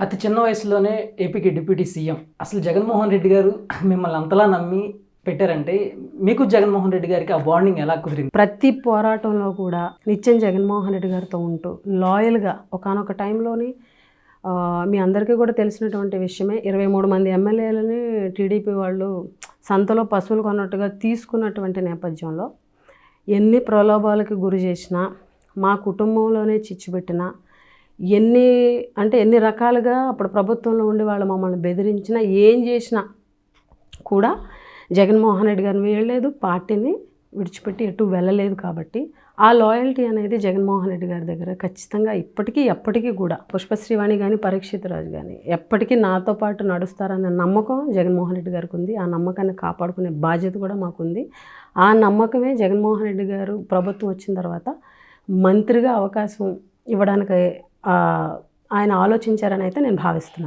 అతి చిన్న వయసులోనే ఏపీకి డిప్యూటీ సీఎం. అసలు జగన్మోహన్ రెడ్డి గారు మిమ్మల్ని అంతలా నమ్మి పెట్టారంటే మీకు జగన్మోహన్ రెడ్డి గారికి ఆ బాండింగ్ ఎలా కుదిరింది? ప్రతి పోరాటంలో కూడా నిత్యం జగన్మోహన్ రెడ్డి గారితో ఉంటూ లాయల్గా ఒకనొక టైంలోని మీ అందరికీ కూడా తెలిసినటువంటి విషయమే ఇరవై మూడు మంది ఎమ్మెల్యేలని టీడీపీ వాళ్ళు సంతలో పశువులు కొన్నట్టుగా తీసుకున్నటువంటి నేపథ్యంలో ఎన్ని ప్రలోభాలకు గురి చేసినా మా కుటుంబంలోనే చిచ్చుపెట్టినా ఎన్ని అంటే ఎన్ని రకాలుగా అప్పుడు ప్రభుత్వంలో ఉండి వాళ్ళు మమ్మల్ని బెదిరించినా ఏం చేసినా కూడా జగన్మోహన్ రెడ్డి గారిని వేయలేదు పార్టీని విడిచిపెట్టి ఎటు వెళ్ళలేదు కాబట్టి ఆ లాయల్టీ అనేది జగన్మోహన్ రెడ్డి గారి దగ్గర ఖచ్చితంగా ఇప్పటికీ ఎప్పటికీ కూడా పుష్పశ్రీవాణి కానీ పరీక్షిత్ రాజు కానీ ఎప్పటికీ నాతో పాటు నడుస్తారన్న నమ్మకం జగన్మోహన్ రెడ్డి గారికి ఉంది. ఆ నమ్మకాన్ని కాపాడుకునే బాధ్యత కూడా మాకుంది ఆ నమ్మకమే జగన్మోహన్ రెడ్డి గారు ప్రభుత్వం వచ్చిన తర్వాత మంత్రిగా అవకాశం ఇవ్వడానికి ఆయన ఆలోచించారని అయితే నేను భావిస్తున్నాను.